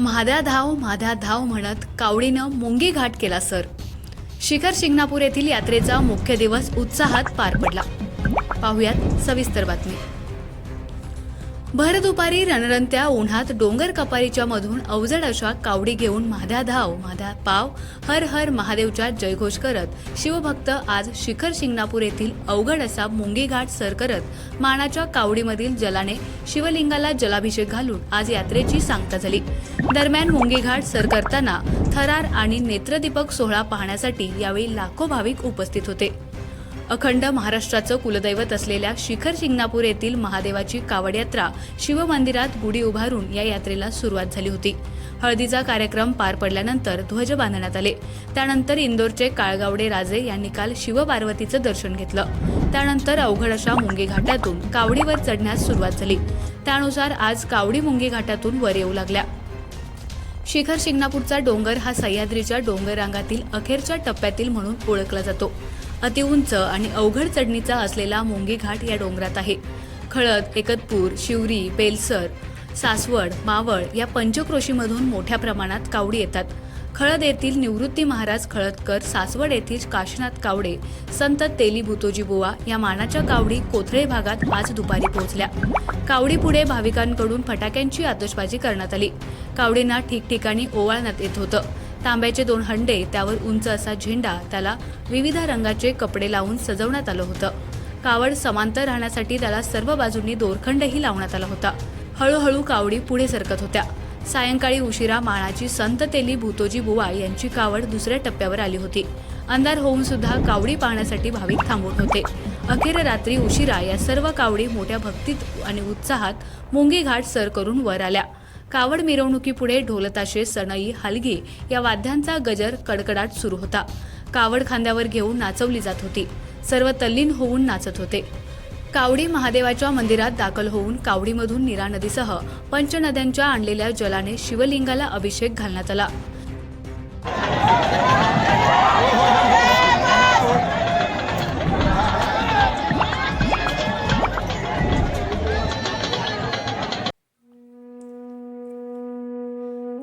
म्हाद्या धाव म्हाद्या धाव म्हणत कावडीनं मुंगी घाट केला सर. शिखर शिंगणापूर येथील यात्रेचा मुख्य दिवस उत्साहात पार पडला. पाहुयात सविस्तर बातमी. भर दुपारी रणरणत्या उन्हात डोंगर कपारीच्या मधून अवजड अशा कावडी घेऊन म्हाद्या धाव म्हाद्या पाव हर हर महादेवच्या जयघोष करत. शिवभक्त आज शिखर शिंगणापूर येथील अवघड असा मुंगी घाट सर करत मानाच्या कावडीमधील जलाने शिवलिंगाला जलाभिषेक घालून आज यात्रेची सांगता झाली. दरम्यान मुंगी घाट सर करताना थरार आणि नेत्रदीपक सोहळा पाहण्यासाठी यावेळी लाखो भाविक उपस्थित होते. अखंड महाराष्ट्राचं कुलदैवत असलेल्या शिखर शिंगणापूर येथील महादेवाची कावड यात्रा शिवमंदिरात गुढी उभारून या यात्रेला सुरुवात झाली होती. हळदीचा कार्यक्रम पार पडल्यानंतर ध्वज बांधण्यात आले. त्यानंतर इंदोरचे काळगावडे राजे यांनी काल शिवपार्वतीचं दर्शन घेतलं. त्यानंतर अवघड अशा मुंगी घाटातून कावडीवर चढण्यास सुरुवात झाली. त्यानुसार आज कावडी मुंगी घाटातून वर येऊ लागल्या. शिखर शिंगणापूरचा डोंगर हा सह्याद्रीच्या डोंगर रांगातील अखेरच्या टप्प्यातील म्हणून ओळखला जातो. अतिउंच आणि अवघड चढणीचा असलेला मुंगी घाट या डोंगरात आहे. खळद एकतपूर शिवरी बेलसर सासवड मावळ या पंचक्रोशीमधून मोठ्या प्रमाणात कावडी येतात. खळद येथील निवृत्ती महाराज खळदकर सासवड येथील काशीनाथ कावडे संत तेली भूतोजी बुवा या मानाच्या कावडी कोथळे भागात आज दुपारी पोहोचल्या. कावडी पुढे भाविकांकडून फटाक्यांची आतषबाजी करण्यात आली. कावडींना ठिकठिकाणी ओवाळण्यात येत होतं. तांब्याचे दोन हंडे त्यावर उंच असा झेंडा त्याला विविध रंगाचे कपडे लावून सजवण्यात आलं होतं. कावड समांतर राहण्यासाठी त्याला सर्व बाजूंनी दोरखंडही लावण्यात आला होता. हळूहळू कावडी पुढे सरकत होत्या. सायंकाळी उशिरा माळाची संत तेली भूतोजी बुवा यांची कावड दुसऱ्या टप्प्यावर आली होती. अंधार होऊन सुद्धा कावडी पाहण्यासाठी भाविक थांबून होते. अखेर रात्री उशिरा या सर्व कावडी मोठ्या भक्तीत आणि उत्साहात मुंगी घाट सर करून वर आल्या. कावड मिरवणुकीपुढे ढोलताशे सणई हलगी या वाद्यांचा गजर कडकडाट सुरू होता. कावड खांद्यावर घेऊन नाचवली जात होती. सर्व तल्लीन होऊन नाचत होते. कावडी महादेवाच्या मंदिरात दाखल होऊन कावडीमधून नीरा नदीसह पंचनद्यांच्या आणलेल्या जलाने शिवलिंगाला अभिषेक घालण्यात आला.